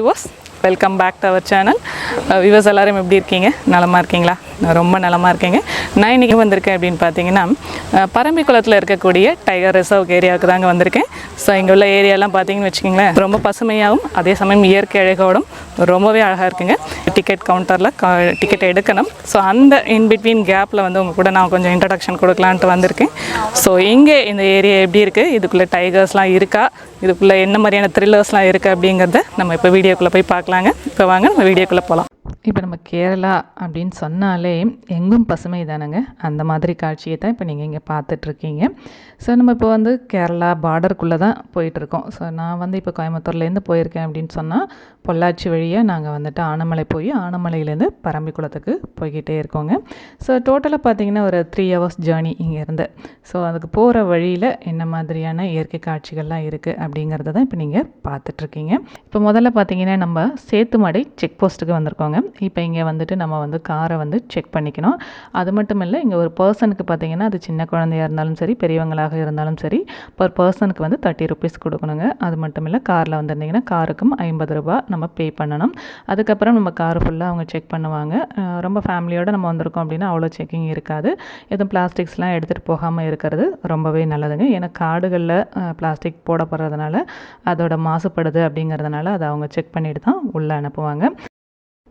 Viewers welcome back to our channel viewers எல்லாரும் எப்படி இருக்கீங்க? நலமா இருக்கீங்களா? நான் ரொம்ப நலமா இருக்கேங்க. நான் இன்றைக்கி வந்திருக்கேன் அப்படின்னு பார்த்தீங்கன்னா பரம்பிக்குளத்தில் இருக்கக்கூடிய டைகர் ரிசர்வ் ஏரியாவுக்கு தாங்க வந்திருக்கேன். ஸோ இங்கே உள்ள ஏரியாலாம் பார்த்தீங்கன்னு வச்சுக்கிங்களேன் ரொம்ப பசுமையாகவும் அதே சமயம் இயற்கை அழகோடும் ரொம்பவே அழகாக இருக்குங்க. டிக்கெட் கவுண்டரில் டிக்கெட் எடுக்கணும். ஸோ அந்த இன் பிட்வீன் கேப்பில் வந்து உங்கள் கூட நான் கொஞ்சம் இன்ட்ரடக்ஷன் கொடுக்கலான்ட்டு வந்திருக்கேன். ஸோ இங்கே இந்த ஏரியா எப்படி இருக்குது இதுக்குள்ளே டைகர்ஸ்லாம் இருக்கா? இதுக்குள்ளே என்ன மாதிரியான த்ரில்லர்ஸ்லாம் இருக்குது அப்படிங்கிறத நம்ம இப்போ வீடியோக்குள்ளே போய் பார்க்கலாங்க. இப்போ வாங்க நம்ம வீடியோக்குள்ளே போகலாம் இப்போ நம்ம கேரளா அப்படின்னு சொன்னாலே எங்கும் பசுமை தானேங்க. அந்த மாதிரி காட்சியை தான் இப்போ நீங்கள் இங்கே பார்த்துட்ருக்கீங்க ஸோ நம்ம இப்போ வந்து கேரளா பார்டருக்குள்ளே தான் போயிட்டுருக்கோம். ஸோ நான் வந்து இப்போ கோயம்புத்தூர்லேருந்து போயிருக்கேன் அப்படின்னு சொன்னால் பொள்ளாச்சி வழியாக நாங்கள் வந்துட்டு ஆனமலை போய் ஆனமலையிலேருந்து பரம்பிக்குளத்துக்கு போய்கிட்டே இருக்கோங்க. ஸோ டோட்டலாக பார்த்தீங்கன்னா ஒரு த்ரீ ஹவர்ஸ் ஜேர்னி இங்கேருந்து. ஸோ அதுக்கு போகிற வழியில் என்ன மாதிரியான இயற்கை காட்சிகள்லாம் இருக்குது அப்படிங்கிறத தான் இப்போ நீங்கள் பார்த்துட்ருக்கீங்க. இப்போ முதல்ல பார்த்தீங்கன்னா நம்ம சேத்துமடை செக் போஸ்ட்டுக்கு வந்திருக்கோங்க. இப்போ இங்கே வந்துட்டு நம்ம வந்து காரை வந்து செக் பண்ணிக்கணும். அது மட்டும் இல்லை இங்கே ஒரு பர்சனுக்கு பார்த்தீங்கன்னா அது சின்ன குழந்தையா இருந்தாலும் சரி பெரியவங்களாக இருந்தாலும் சரி பர் பர்சனுக்கு வந்து தேர்ட்டி ருபீஸ் கொடுக்கணுங்க. அது மட்டும் இல்லை காரில் வந்திருந்தீங்கன்னா காருக்கும் ஐம்பது ரூபா நம்ம பே பண்ணணும். அதுக்கப்புறம் நம்ம கார் ஃபுல்லாக அவங்க செக் பண்ணுவாங்க. ரொம்ப ஃபேமிலியோடு நம்ம வந்திருக்கோம் அப்படின்னா அவ்வளோ செக்கிங் இருக்காது. எதுவும் பிளாஸ்டிக்ஸ்லாம் எடுத்துகிட்டு போகாமல் இருக்கிறது ரொம்பவே நல்லதுங்க. ஏன்னா காடுகளில் பிளாஸ்டிக் போடப்படுறதுனால அதோட மாசுபடுது அப்படிங்கிறதுனால அதை அவங்க செக் பண்ணிவிட்டு தான் உள்ளே அனுப்புவாங்க.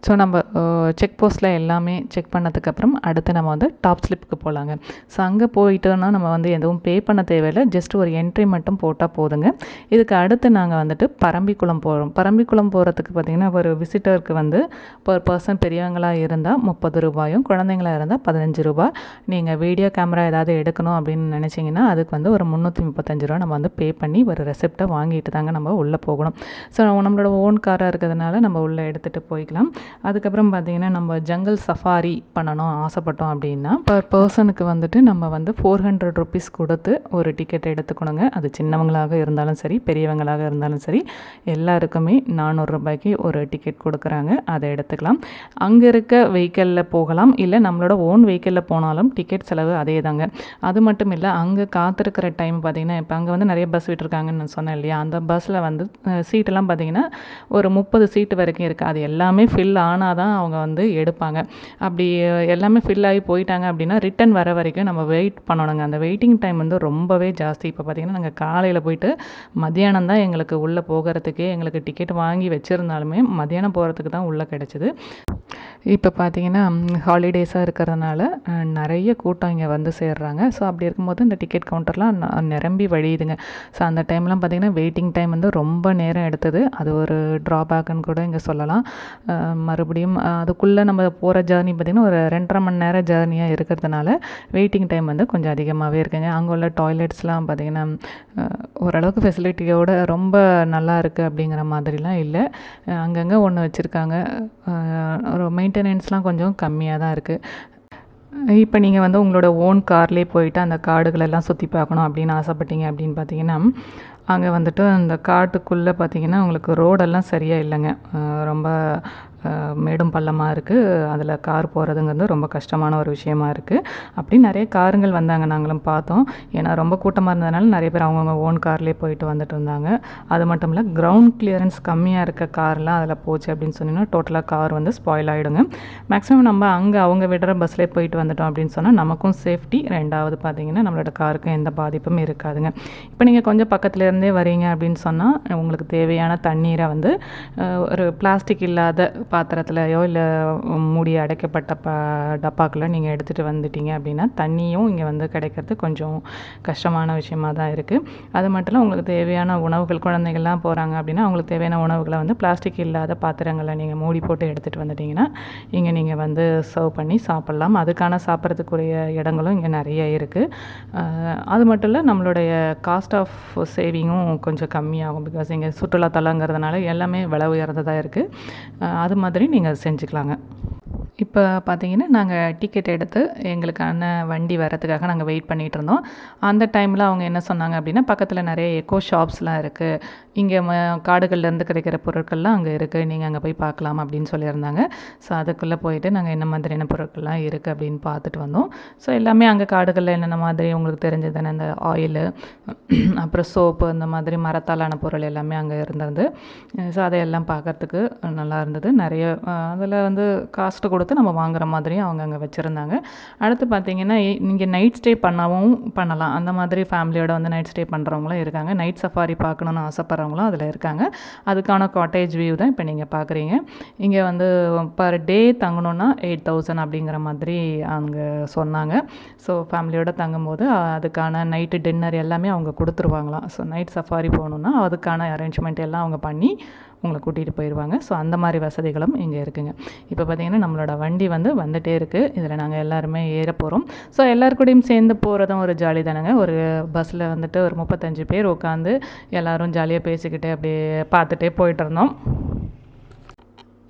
ஸோ நம்ம uh, செக் போஸ்ட்டில் எல்லாமே செக் பண்ணதுக்கப்புறம் அடுத்து நம்ம வந்து டாப் ஸ்லிப்புக்கு போகலாங்க ஸோ அங்கே போயிட்டோன்னா நம்ம வந்து எதுவும் பே பண்ண தேவையில்லை. ஜஸ்ட் ஒரு என்ட்ரி மட்டும் போட்டால் போதுங்க. இதுக்கு அடுத்து நாங்கள் வந்துட்டு பரம்பிக்குளம் போகிறோம் பரம்பிக்குளம் போகிறதுக்கு பார்த்திங்கன்னா ஒரு விசிட்டருக்கு வந்து பர் பர்சன் பெரியவங்களாக இருந்தால் முப்பது ரூபாயும் குழந்தைங்களா இருந்தால் பதினஞ்சு ரூபாய் நீங்கள் வீடியோ கேமரா ஏதாவது எடுக்கணும் அப்படின்னு நினச்சிங்கன்னா அதுக்கு வந்து ஒரு முந்நூற்றி முப்பத்தஞ்சு ரூபா நம்ம வந்து பே பண்ணி ஒரு ரெசிப்டை வாங்கிட்டு தாங்க நம்ம உள்ளே போகணும். ஸோ நம்மளோட ஓன் காராக இருக்கிறதுனால நம்ம உள்ளே எடுத்துகிட்டு போய்க்கலாம். அதுக்கப்புறம் பார்த்தீங்கன்னா நம்ம ஜங்கல் சஃபாரி பண்ணணும் ஆசைப்பட்டோம் அப்படின்னா பர் பர்சனுக்கு வந்துட்டு நம்ம வந்து ஃபோர் ஹண்ட்ரட் ருபீஸ் கொடுத்து ஒரு டிக்கெட் எடுத்துக்கணுங்க. அது சின்னவங்களாக இருந்தாலும் சரி பெரியவங்களாக இருந்தாலும் சரி எல்லாருக்குமே நானூறு ரூபாய்க்கு ஒரு டிக்கெட் கொடுக்குறாங்க. அதை எடுத்துக்கலாம். அங்கே இருக்க வெஹிக்கிளில் போகலாம். இல்லை நம்மளோட ஓன் வெஹிக்கிளில் போனாலும் டிக்கெட் செலவு அதே தாங்க அது மட்டும் இல்லை அங்கே காத்திருக்கிற டைம் பார்த்தீங்கன்னா இப்போ அங்கே வந்து நிறைய பஸ் விட்டுருக்காங்கன்னு நான் சொன்னேன் இல்லையா? அந்த பஸ்ஸில் வந்து சீட்டெல்லாம் பார்த்தீங்கன்னா ஒரு முப்பது சீட்டு வரைக்கும் இருக்குது அது எல்லாமே ஃபில் ஆனால் தான் அவங்க வந்து எடுப்பாங்க. அப்படி எல்லாமே ஃபில் ஆகி போயிட்டாங்க அப்படின்னா ரிட்டன் வர வரைக்கும் நம்ம வெயிட் பண்ணணுங்க. அந்த வெயிட்டிங் டைம் வந்து ரொம்பவே ஜாஸ்தி. இப்போ பார்த்திங்கன்னா நாங்கள் காலையில் போயிட்டு மத்தியானம் தான் எங்களுக்கு உள்ளே போகிறதுக்கே எங்களுக்கு டிக்கெட் வாங்கி வச்சுருந்தாலுமே மத்தியானம் போகிறதுக்கு தான் உள்ளே கிடச்சிது. இப்போ பார்த்தீங்கன்னா ஹாலிடேஸாக இருக்கிறதுனால நிறைய கூட்டம் இங்கே வந்து சேர்றாங்க. ஸோ அப்படி இருக்கும்போது இந்த டிக்கெட் கவுண்டர்லாம் நிரம்பி வழியுதுங்க. ஸோ அந்த டைம்லாம் பார்த்திங்கன்னா வெயிட்டிங் டைம் வந்து ரொம்ப நேரம் எடுத்தது. அது ஒரு ட்ராபேக்குன்னு கூட இங்கே சொல்லலாம். மறுபடியும் அதுக்குள்ளே நம்ம போகிற ஜேர்னி பார்த்திங்கன்னா ஒரு ரெண்டரை மணி நேரம் ஜேர்னியாக இருக்கிறதுனால வெயிட்டிங் டைம் வந்து கொஞ்சம் அதிகமாகவே இருக்குங்க. அங்கே உள்ள டாய்லெட்ஸ்லாம் பார்த்திங்கன்னா ஓரளவுக்கு ஃபெசிலிட்டியோட ரொம்ப நல்லா இருக்குது அப்படிங்கிற மாதிரிலாம் இல்லை. அங்கங்கே ஒன்று வச்சுருக்காங்க. ஒரு மெயின்டெனன்ஸ்லாம் கொஞ்சம் கம்மியாக தான் இருக்குது. இப்போ நீங்கள் வந்து உங்களோட ஓன் கார்லேயே போயிட்டு அந்த காடுகளெல்லாம் சுற்றி பார்க்கணும் அப்படின்னு ஆசைப்பட்டீங்க அப்படின்னு பார்த்தீங்கன்னா அங்கே வந்துட்டு அந்த காட்டுக்குள்ளே பார்த்தீங்கன்னா உங்களுக்கு ரோடெல்லாம் சரியாக இல்லைங்க. ரொம்ப மேடும் பள்ளமாக இருக்குது அதில் கார் போகிறதுங்கிறது ரொம்ப கஷ்டமான ஒரு விஷயமா இருக்குது அப்படி நிறைய காருங்கள் வந்தாங்க நாங்களும் பார்த்தோம். ஏன்னா ரொம்ப கூட்டமாக இருந்ததுனால நிறைய பேர் அவங்கவுங்க ஓன் கார்லேயே போயிட்டு வந்துட்டு இருந்தாங்க. அது மட்டும் இல்லை கிரவுண்ட் கிளியரன்ஸ் கம்மியாக இருக்க கார்லாம் அதில் போச்சு அப்படின்னு சொன்னீங்கன்னா டோட்டலாக கார் வந்து ஸ்பாயில் ஆகிடுங்க மேக்ஸிமம் நம்ம அங்கே அவங்க விடுற பஸ்லேயே போயிட்டு வந்துட்டோம் அப்படின்னு சொன்னால் நமக்கும் சேஃப்டி ரெண்டாவது பார்த்தீங்கன்னா நம்மளோட காருக்கும் எந்த பாதிப்பும் இருக்காதுங்க. இப்போ நீங்கள் கொஞ்சம் பக்கத்துலேருந்தே வரீங்க அப்படின்னு சொன்னால் உங்களுக்கு தேவையான தண்ணீரை வந்து ஒரு பிளாஸ்டிக் இல்லாத பாத்திரத்துலையோ இல்லை மூடி அடைக்கப்பட்ட ப டப்பாக்குள்ளே நீங்கள் எடுத்துகிட்டு வந்துட்டீங்க அப்படின்னா தண்ணியும் இங்கே வந்து கிடைக்கிறது கொஞ்சம் கஷ்டமான விஷயமாக தான் இருக்குது அது மட்டும் இல்லை உங்களுக்கு தேவையான உணவுகள் குழந்தைகள்லாம் போகிறாங்க அப்படின்னா அவங்களுக்கு தேவையான உணவுகளை வந்து பிளாஸ்டிக் இல்லாத பாத்திரங்களை நீங்கள் மூடி போட்டு எடுத்துகிட்டு வந்துட்டிங்கன்னா இங்கே நீங்கள் வந்து சர்வ் பண்ணி சாப்பிட்லாம். அதுக்கான சாப்பிட்றதுக்குரிய இடங்களும் இங்கே நிறைய இருக்குது அது மட்டும் இல்லை நம்மளுடைய காஸ்ட் ஆஃப் சேவிங்கும் கொஞ்சம் கம்மியாகும் பிகாஸ் இங்கே சுற்றுலாத்தலங்கிறதுனால எல்லாமே விலை உயர்ந்ததாக இருக்குது அது மாதிரி நீங்கள் செஞ்சுக்கலாங்க. இப்போ பார்த்தீங்கன்னா நாங்கள் டிக்கெட் எடுத்து எங்களுக்கான வண்டி வரத்துக்காக நாங்கள் வெயிட் பண்ணிகிட்டு இருந்தோம். அந்த டைமில் அவங்க என்ன சொன்னாங்க அப்படின்னா பக்கத்தில் நிறைய எக்கோ ஷாப்ஸ்லாம் இருக்குது இங்கே ம காடுகள்லேருந்து கிடைக்கிற பொருட்கள்லாம் அங்கே இருக்குது நீங்கள் அங்கே போய் பார்க்கலாம் அப்படின்னு சொல்லியிருந்தாங்க. ஸோ அதுக்குள்ளே போயிட்டு நாங்கள் என்ன மாதிரியான பொருட்கள்லாம் இருக்குது அப்படின்னு பார்த்துட்டு வந்தோம். ஸோ எல்லாமே அங்கே காடுகளில் என்னென்ன மாதிரி உங்களுக்கு தெரிஞ்சது? தானே ஆயிலு அப்புறம் சோப்பு அந்த மாதிரி மரத்தாலான பொருள் எல்லாமே அங்கே இருந்திருந்து. ஸோ அதையெல்லாம் பார்க்கறதுக்கு நல்லா இருந்தது. நிறைய அதில் வந்து காஸ்ட்டு கொடுத்து நம்ம வாங்குற மாதிரியும் அவங்க அங்கே வச்சுருந்தாங்க. அடுத்து பார்த்தீங்கன்னா இங்கே நைட் ஸ்டே பண்ணவும் பண்ணலாம். அந்த மாதிரி ஃபேமிலியோட வந்து நைட் ஸ்டே பண்ணுறவங்களும் இருக்காங்க. நைட் சஃபாரி பார்க்கணுன்னு ஆசைப்பட்றவங்களும் அதில் இருக்காங்க. அதுக்கான காட்டேஜ் வியூ தான் இப்போ நீங்கள் பார்க்குறீங்க இங்கே வந்து பர் டே தங்கணுன்னா எயிட் தௌசண்ட் அப்படிங்கிற மாதிரி அங்கே சொன்னாங்க. ஸோ ஃபேமிலியோட தங்கும்போது அதுக்கான நைட்டு டின்னர் எல்லாமே அவங்க கொடுத்துருவாங்களாம். ஸோ நைட் சஃபாரி போகணுன்னா அதுக்கான அரேஞ்ச்மெண்ட் எல்லாம் அவங்க பண்ணி உங்களை கூட்டிகிட்டு போயிடுவாங்க ஸோ அந்த மாதிரி வசதிகளும் இங்கே இருக்குங்க. இப்போ பார்த்தீங்கன்னா நம்மளோட வண்டி வந்து வந்துகிட்டே இருக்குது இதில் நாங்கள் எல்லாருமே ஏற போகிறோம் ஸோ எல்லாருக்கூடையும் சேர்ந்து போகிறதும் ஒரு ஜாலி தானேங்க. ஒரு பஸ்ஸில் வந்துட்டு ஒரு முப்பத்தஞ்சு பேர் உட்காந்து எல்லோரும் ஜாலியாக பேசிக்கிட்டு அப்படியே பார்த்துட்டே போயிட்டு இருந்தோம்.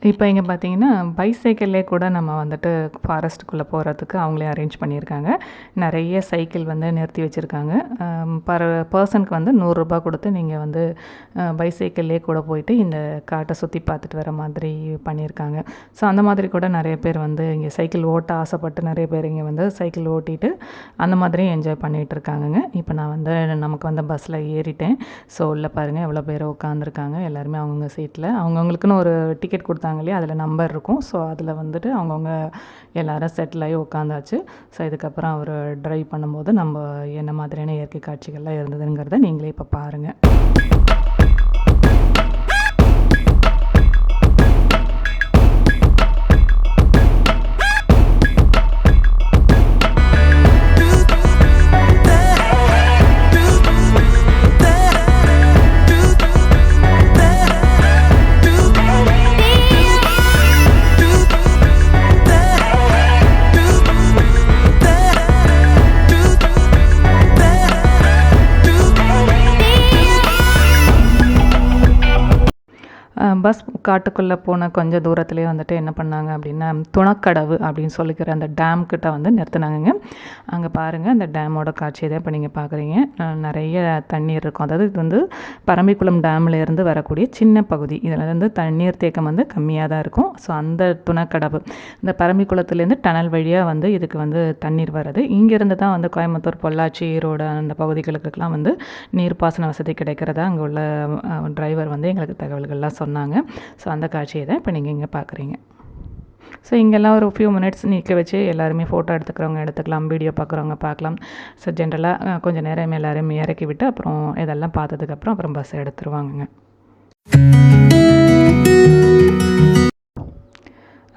இப்போ இங்கே பார்த்தீங்கன்னா பைசைக்கிள்லேயே கூட நம்ம வந்துட்டு ஃபாரஸ்ட்டுக்குள்ளே போகிறதுக்கு அவங்களே அரேஞ்ச் பண்ணியிருக்காங்க. நிறைய சைக்கிள் வந்து நிறுத்தி வச்சுருக்காங்க. பர் பர்சனுக்கு வந்து நூறுரூபா கொடுத்து நீங்கள் வந்து பைசைக்கிள்லேயே கூட போயிட்டு இந்த காட்டை சுற்றி பார்த்துட்டு வர மாதிரி பண்ணியிருக்காங்க. ஸோ அந்த மாதிரி கூட நிறைய பேர் வந்து இங்கே சைக்கிள் ஓட்ட ஆசைப்பட்டு நிறைய பேர் இங்கே வந்து சைக்கிள் ஓட்டிட்டு அந்த மாதிரி என்ஜாய் பண்ணிகிட்டு இருக்காங்கங்க. இப்போ நான் வந்து நமக்கு வந்து பஸ்ஸில் ஏறிட்டேன். ஸோ உள்ளே பாருங்கள் எவ்வளோ பேர் உட்காந்துருக்காங்க எல்லாருமே அவங்கவுங்க சீட்டில் அவங்கவுங்களுக்குன்னு ஒரு டிக்கெட் கொடுத்தாங்க. கொடுத்தாங்க இல்லையா? அதில் நம்பர் இருக்கும். ஸோ அதில் வந்துட்டு அவங்கவுங்க எல்லாரும் செட்டில் ஆகி உட்காந்தாச்சு. ஸோ இதுக்கப்புறம் அவர் ட்ரைவ் பண்ணும்போது நம்ம என்ன மாதிரியான இயற்கை காட்சிகள்லாம் இருந்ததுங்கிறத நீங்களே இப்போ பாருங்கள் காட்டுக்குள்ளே போன கொஞ்சம் தூரத்துலேயே வந்துட்டு என்ன பண்ணாங்க அப்படின்னா துணக்கடவு அப்படின்னு சொல்லிக்கிற அந்த டேம் கிட்ட வந்து நிறுத்தினாங்க அங்கே பாருங்கள் அந்த டேமோட காட்சியை தான் இப்போ நீங்கள் பார்க்குறீங்க நிறைய தண்ணீர் இருக்கும். அதாவது இது வந்து பரம்பிக்குளம் டேம்லேருந்து வரக்கூடிய சின்ன பகுதி. இதில் வந்து தண்ணீர் தேக்கம் வந்து கம்மியாக தான் இருக்கும். ஸோ அந்த துணக்கடவு இந்த பரம்பிக்குளத்துலேருந்து டனல் வழியாக வந்து இதுக்கு வந்து தண்ணீர் வருது இங்கேருந்து தான் வந்து கோயம்புத்தூர் பொள்ளாச்சி ஈரோடு அந்த பகுதிகளுக்கெல்லாம் வந்து நீர்ப்பாசன வசதி கிடைக்கிறதா அங்கே உள்ள டிரைவர் வந்து எங்களுக்கு தகவல்கள்லாம் சொன்னாங்க. ஸோ அந்த காட்சியை தான் இப்போ நீங்கள் இங்கே பார்க்குறீங்க ஸோ இங்கெல்லாம் ஒரு ஃபியூ மினிட்ஸ் நிற்க வச்சு எல்லாருமே ஃபோட்டோ எடுத்துக்கிறவங்க எடுத்துக்கலாம் வீடியோ பார்க்குறவங்க பார்க்கலாம் ஸோ ஜென்ரலாக கொஞ்சம் நேரம் எல்லாரையும் இறக்கி விட்டு அப்புறம் இதெல்லாம் பார்த்ததுக்கப்புறம் அப்புறம் பஸ் எடுத்துருவாங்கங்க.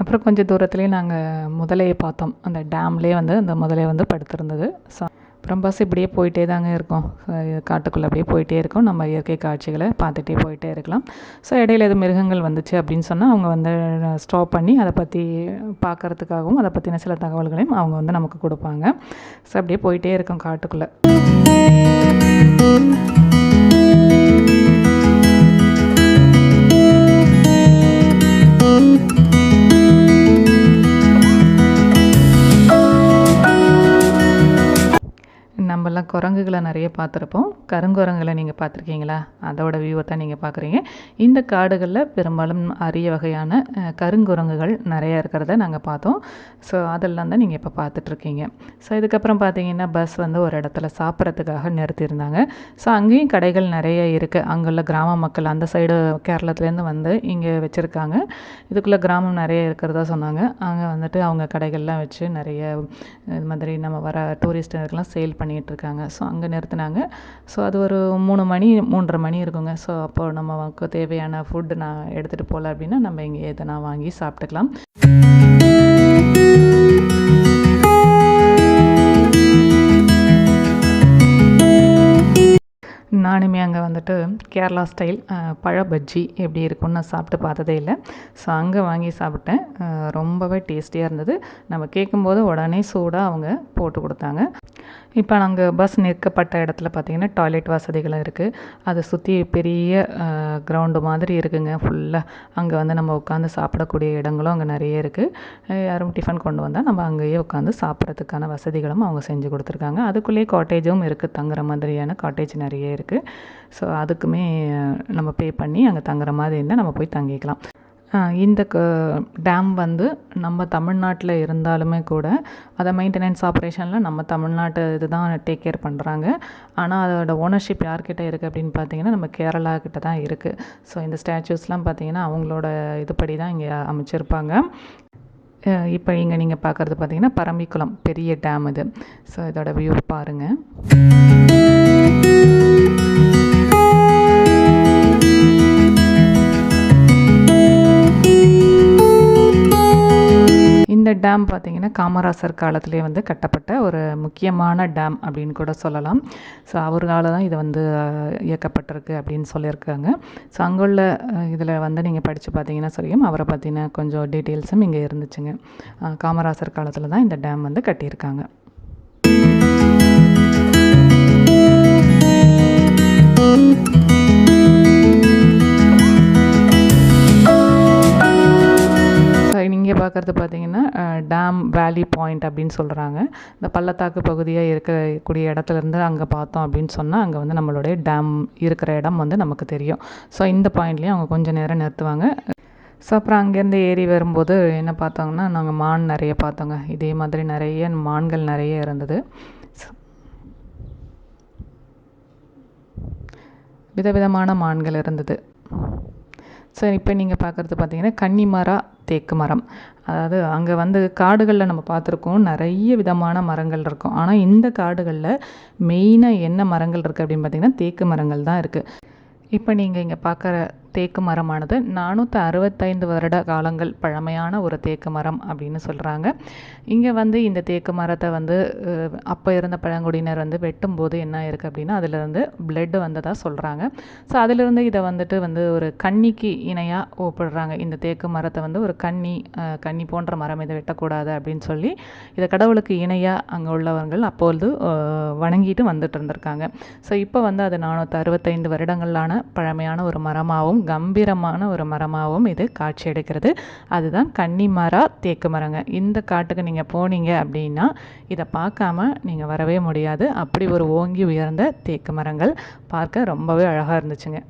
அப்புறம் கொஞ்சம் தூரத்துலேயே நாங்கள் முதலையை பார்த்தோம். அந்த டேம்லேயே வந்து அந்த முதலையை வந்து படுத்திருந்தது. ஸோ அப்புறம் பஸ் இப்படியே போயிட்டே தாங்க இருக்கும். காட்டுக்குள்ளே அப்படியே போயிட்டே இருக்கும். நம்ம இயற்கை காட்சிகளை பார்த்துட்டே போயிட்டே இருக்கலாம். ஸோ இடையில எது மிருகங்கள் வந்துச்சு அப்படின்னு சொன்னால் அவங்க வந்து ஸ்டாப் பண்ணி அதை பற்றி பார்க்குறதுக்காகவும் அதை பற்றின சில தகவல்களையும் அவங்க வந்து நமக்கு கொடுப்பாங்க. ஸோ அப்படியே போயிட்டே இருக்கும் காட்டுக்குள்ளே. நம்மலாம் குரங்குகளை நிறைய பார்த்துருப்போம். கருங்குரங்குகளை நீங்கள் பார்த்துருக்கீங்களா? அதோட வியூவை தான் நீங்கள் பார்க்குறீங்க. இந்த காடுகளில் பெரும்பாலும் அரிய வகையான கருங்குரங்குகள் நிறைய இருக்கிறத நாங்கள் பார்த்தோம். ஸோ அதெல்லாம் தான் நீங்கள் இப்போ பார்த்துட்ருக்கீங்க. ஸோ இதுக்கப்புறம் பார்த்தீங்கன்னா பஸ் வந்து ஒரு இடத்துல சாப்பிட்றதுக்காக நிறுத்தியிருந்தாங்க. ஸோ அங்கேயும் கடைகள் நிறைய இருக்குது அங்குள்ள கிராம மக்கள் அந்த சைடு கேரளத்துலேருந்து வந்து இங்கே வச்சுருக்காங்க. இதுக்குள்ளே கிராமம் நிறைய இருக்கிறதா சொன்னாங்க. அங்கே வந்துட்டு அவங்க கடைகள்லாம் வச்சு நிறைய இது மாதிரி நம்ம வர டூரிஸ்ட்டுக்கெல்லாம் சேல் பண்ணிகிட்ருக்காங்க. பண்ணிகிட்ருக்காங்க ஸோ அங்கே நிறுத்தினாங்க. ஸோ அது ஒரு மூணு மணி மூன்றரை மணி இருக்குங்க. ஸோ அப்போ நமக்கு தேவையான ஃபுட்டு நான் எடுத்துகிட்டு போகல அப்படின்னா நம்ம இங்கே எதனா வாங்கி சாப்பிட்டுக்கலாம். நானுமே அங்கே வந்துட்டு கேரளா ஸ்டைல் பழ பஜ்ஜி எப்படி இருக்கும்னு நான் சாப்பிட்டு பார்த்ததே இல்லை. ஸோ அங்கே வாங்கி சாப்பிட்டேன். ரொம்பவே டேஸ்டியாக இருந்தது. நம்ம கேட்கும்போது உடனே சூடாக அவங்க போட்டு கொடுத்தாங்க. இப்போ நாங்கள் பஸ் நிற்கப்பட்ட இடத்துல பார்த்தீங்கன்னா டாய்லெட் வசதிகளும் இருக்குது அதை சுற்றி பெரிய கிரவுண்டு மாதிரி இருக்குங்க. ஃபுல்லாக அங்கே வந்து நம்ம உட்காந்து சாப்பிடக்கூடிய இடங்களும் அங்கே நிறைய இருக்குது யாரும் டிஃபன் கொண்டு வந்தால் நம்ம அங்கேயே உட்காந்து சாப்பிட்றதுக்கான வசதிகளும் அவங்க செஞ்சு கொடுத்துருக்காங்க. அதுக்குள்ளேயே காட்டேஜும் இருக்குது தங்குற மாதிரியான காட்டேஜ் நிறைய இருக்குது ஸோ அதுக்குமே நம்ம பே பண்ணி அங்கே தங்குற மாதிரி இருந்தால் நம்ம போய் தங்கிக்கலாம். இந்த க டேம் வந்து நம்ம தமிழ்நாட்டில் இருந்தாலுமே கூட அதை மெயின்டெனன்ஸ் ஆப்ரேஷனில் நம்ம தமிழ்நாட்டு இது தான் டேக் கேர் பண்ணுறாங்க ஆனால் அதோட ஓனர்ஷிப் யார்கிட்ட இருக்குது அப்படின்னு பார்த்தீங்கன்னா நம்ம கேரளா கிட்ட தான் இருக்குது ஸோ இந்த ஸ்டாச்சூஸ்லாம் பார்த்தீங்கன்னா அவங்களோட இதுபடி தான் இங்கே அமைச்சிருப்பாங்க. இப்போ இங்கே நீங்கள் பார்க்குறது பார்த்தீங்கன்னா பரம்பிக்குளம் பெரிய டேம் இது. ஸோ இதோட வியூ பாருங்கள் இந்த டேம் பார்த்திங்கன்னா காமராசர் காலத்திலே வந்து கட்டப்பட்ட ஒரு முக்கியமான டேம் அப்படின்னு கூட சொல்லலாம். ஸோ அவரால் தான் இது வந்து இயக்கப்பட்டிருக்கு அப்படின்னு சொல்லியிருக்காங்க. ஸோ அங்குள்ள இதில் வந்து நீங்கள் படித்து பார்த்தீங்கன்னா சொல்லியும் அவரை பற்றின கொஞ்சம் டீட்டெயில்ஸும் இங்கே இருந்துச்சுங்க. காமராசர் காலத்தில் தான் இந்த டேம் வந்து கட்டியிருக்காங்க. thank you பார்க்குறது பார்த்தீங்கன்னா டேம் வேலி பாயிண்ட் அப்படின்னு சொல்கிறாங்க இந்த பள்ளத்தாக்கு பகுதியாக இருக்கக்கூடிய இடத்துல இருந்து அங்கே பார்த்தோம் அப்படின்னு சொன்னால் அங்கே வந்து நம்மளுடைய டேம் இருக்கிற இடம் வந்து நமக்கு தெரியும். ஸோ இந்த பாயிண்ட்லேயும் அவங்க கொஞ்சம் நேரம் நிறுத்துவாங்க. ஸோ அப்புறம் அங்கேருந்து ஏறி வரும்போது என்ன பார்த்தோங்கன்னா நாங்கள் மான் நிறைய பார்த்தோங்க. இதே மாதிரி நிறைய மான்கள் நிறைய இருந்தது. விதவிதமான மான்கள் இருந்தது. சரி இப்போ நீங்கள் பார்க்குறது பார்த்தீங்கன்னா கன்னிமரா தேக்கு மரம். அதாவது அங்கே வந்து காடுகளில் நம்ம பார்த்துருக்கோம் நிறைய விதமான மரங்கள் இருக்கும். ஆனால் இந்த காடுகளில் மெயினாக என்ன மரங்கள் இருக்குது அப்படின்னு பார்த்தீங்கன்னா தேக்கு மரங்கள் தான் இருக்குது இப்போ நீங்கள் இங்கே பார்க்குற தேக்கு மரமானது. நானூற்றி அறுபத்தைந்து வருட காலங்கள் பழமையான ஒரு தேக்கு மரம் அப்படின்னு சொல்கிறாங்க இங்கே வந்து இந்த தேக்கு மரத்தை வந்து அப்போ இருந்த பழங்குடியினர் வந்து வெட்டும்போது என்ன இருக்குது அப்படின்னா அதிலிருந்து பிளட் வந்ததாக சொல்கிறாங்க ஸோ அதிலிருந்து இதை வந்துட்டு வந்து ஒரு கன்னிக்கு இணையாக ஒப்பிடுறாங்க. இந்த தேக்கு மரத்தை வந்து ஒரு கன்னி கன்னி போன்ற மரம் இதை வெட்டக்கூடாது அப்படின்னு சொல்லி இதை கடவுளுக்கு இணையாக அங்கே உள்ளவர்கள் அப்பொழுது வணங்கிட்டு வந்துட்டு இருந்திருக்காங்க. ஸோ இப்போ வந்து அது நானூற்றி அறுபத்தைந்து வருடங்களான பழமையான ஒரு மரமாகவும் கம்பீரமான ஒரு மரமாகவும் இது காட்சி எடுக்கிறது அதுதான் கன்னிமரா தேக்கு மரங்க. இந்த காட்டுக்கு நீங்கள் போனீங்க அப்படின்னா இதை பார்க்காம நீங்கள் வரவே முடியாது. அப்படி ஒரு ஓங்கி உயர்ந்த தேக்கு மரங்கள் பார்க்க ரொம்பவே அழகாக இருந்துச்சுங்க.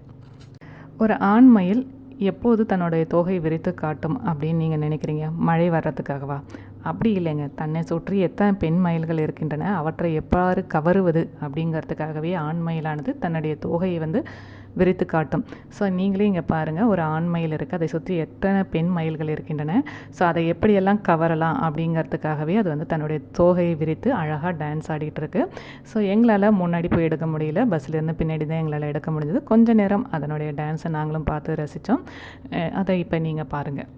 ஒரு ஆண் மயில் எப்போது தன்னுடைய தோகை விரித்து காட்டும் அப்படின்னு நீங்கள் நினைக்கிறீங்க? மழை வர்றதுக்காகவா? அப்படி இல்லைங்க. தன்னை சுற்றி எத்தனை பெண் மயில்கள் இருக்கின்றன அவற்றை எவ்வாறு கவருவது அப்படிங்கிறதுக்காகவே ஆண் மயிலானது தன்னுடைய தோகையை வந்து விரித்து காட்டும் ஸோ நீங்களே இங்கே பாருங்கள் ஒரு ஆண் மயில் இருக்குது அதை சுற்றி எத்தனை பெண் மயில்கள் இருக்கின்றன. ஸோ அதை எப்படியெல்லாம் கவரலாம் அப்படிங்கிறதுக்காகவே அது வந்து தன்னுடைய தோகையை விரித்து அழகாக டான்ஸ் ஆடிட்டு இருக்கு. ஸோ எங்களால் முன்னாடி போய் எடுக்க முடியல. பஸ்லேருந்து பின்னாடி தான் எங்களால் எடுக்க முடிஞ்சது. கொஞ்ச நேரம் அதனுடைய டான்ஸை நாங்களும் பார்த்து ரசித்தோம் அதை இப்போ நீங்கள் பாருங்கள்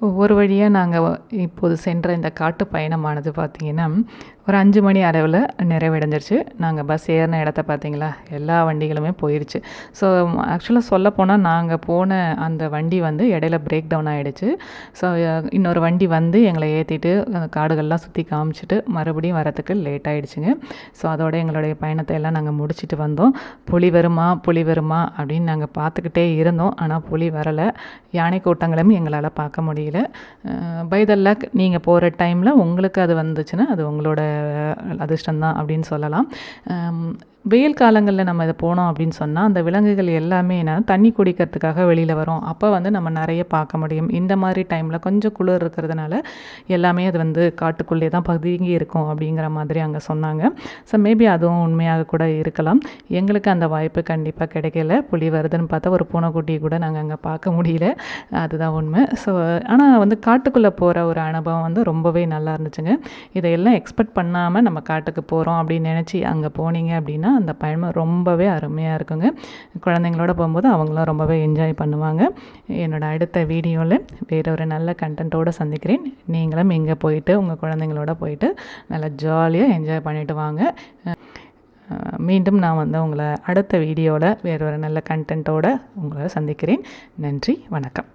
ஒவ்வொரு வழியாக நாங்கள் இப்போது சென்ற இந்த காட்டு பயணமானது பார்த்திங்கன்னா ஒரு அஞ்சு மணி அளவில் நிறைவடைஞ்சிருச்சு. நாங்கள் பஸ் ஏறின இடத்த பார்த்தீங்களா எல்லா வண்டிகளுமே போயிடுச்சு ஸோ ஆக்சுவலாக சொல்ல போனால் நாங்கள் போன அந்த வண்டி வந்து இடையில பிரேக் டவுன் ஆகிடுச்சு ஸோ இன்னொரு வண்டி வந்து எங்களை ஏற்றிட்டு அந்த காடுகள்லாம் சுற்றி காமிச்சிட்டு மறுபடியும் வரத்துக்கு லேட் ஆகிடுச்சுங்க ஸோ அதோட எங்களுடைய பயணத்தை எல்லாம் நாங்கள் முடிச்சிட்டு வந்தோம். புலி வருமா? புலி வருமா? அப்படின்னு நாங்கள் பார்த்துக்கிட்டே இருந்தோம். ஆனால் புலி வரலை. யானை கூட்டங்களும் எங்களால் பார்க்க முடியல. பை த லக் நீங்கள் போகிற டைமில் உங்களுக்கு அது வந்துச்சுன்னா அது உங்களோட அதிர்ஷ்டம்தான் அப்படின்னு சொல்லலாம். வெயில் காலங்களில் நம்ம இதை போனோம் அப்படின்னு சொன்னால் அந்த விலங்குகள் எல்லாமே என்ன தண்ணி குடிக்கிறதுக்காக வெளியில் வரும். அப்போ வந்து நம்ம நிறைய பார்க்க முடியும். இந்த மாதிரி டைமில் கொஞ்சம் குளிர் இருக்கிறதுனால எல்லாமே அது வந்து காட்டுக்குள்ளே தான் பதுங்கி இருக்கும் அப்படிங்கிற மாதிரி அங்கே சொன்னாங்க. ஸோ மேபி அதுவும் உண்மையாக கூட இருக்கலாம். எங்களுக்கு அந்த வாய்ப்பு கண்டிப்பாக கிடைக்கல. புலி வருதுன்னு பார்த்தா ஒரு பூனைக்குட்டி கூட நாங்கள் அங்கே பார்க்க முடியல. அதுதான் உண்மை. ஸோ ஆனால் வந்து காட்டுக்குள்ளே போகிற ஒரு அனுபவம் வந்து ரொம்பவே நல்லா இருந்துச்சுங்க. இதையெல்லாம் எக்ஸ்பெக்ட் பண்ணாமல் நம்ம காட்டுக்கு போகிறோம் அப்படின்னு நினச்சி அங்கே போனீங்க அப்படின்னா பார்த்தீங்கன்னா அந்த பயணம் ரொம்பவே அருமையாக இருக்குங்க. குழந்தைங்களோட போகும்போது அவங்களும் ரொம்பவே என்ஜாய் பண்ணுவாங்க. என்னோட அடுத்த வீடியோவில் வேற ஒரு நல்ல கண்டென்ட்டோடு சந்திக்கிறேன். நீங்களும் இங்கே போயிட்டு உங்கள் குழந்தைங்களோட போயிட்டு நல்லா ஜாலியாக என்ஜாய் பண்ணிட்டு வாங்க. மீண்டும் நான் வந்து உங்களை அடுத்த வீடியோவில் வேற ஒரு நல்ல கண்டென்ட்டோடு உங்களை சந்திக்கிறேன். நன்றி வணக்கம்.